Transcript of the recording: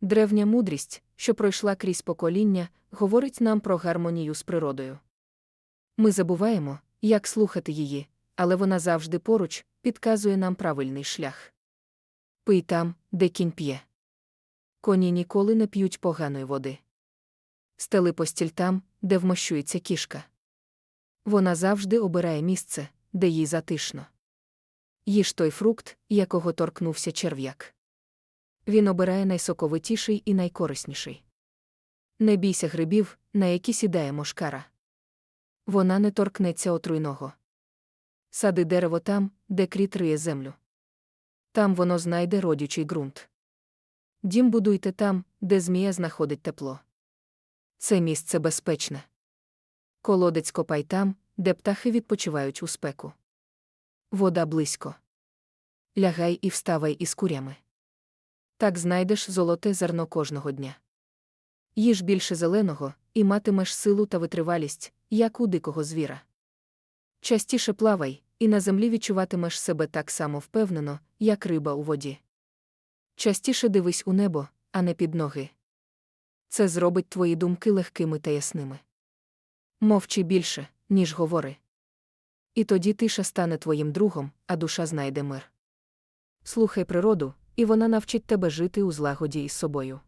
Древня мудрість, що пройшла крізь покоління, говорить нам про гармонію з природою. Ми забуваємо, як слухати її, але вона завжди поруч підказує нам правильний шлях. Пий там, де кінь п'є. Коні ніколи не п'ють поганої води. Стели постіль там, де вмощується кішка. Вона завжди обирає місце, де їй затишно. Їж той фрукт, якого торкнувся черв'як. Він обирає найсоковитіший і найкорисніший. Не бійся грибів, на які сідає мошкара. Вона не торкнеться отруйного. Сади дерево там, де кріт риє землю. Там воно знайде родючий ґрунт. Дім будуйте там, де змія знаходить тепло. Це місце безпечне. Колодець копай там, де птахи відпочивають у спеку. Вода близько. Лягай і вставай із курями. Так знайдеш золоте зерно кожного дня. Їж більше зеленого, і матимеш силу та витривалість, як у дикого звіра. Частіше плавай, і на землі відчуватимеш себе так само впевнено, як риба у воді. Частіше дивись у небо, а не під ноги. Це зробить твої думки легкими та ясними. Мовчи більше, ніж говори. І тоді тиша стане твоїм другом, а душа знайде мир. Слухай природу, і вона навчить тебе жити у злагоді із собою.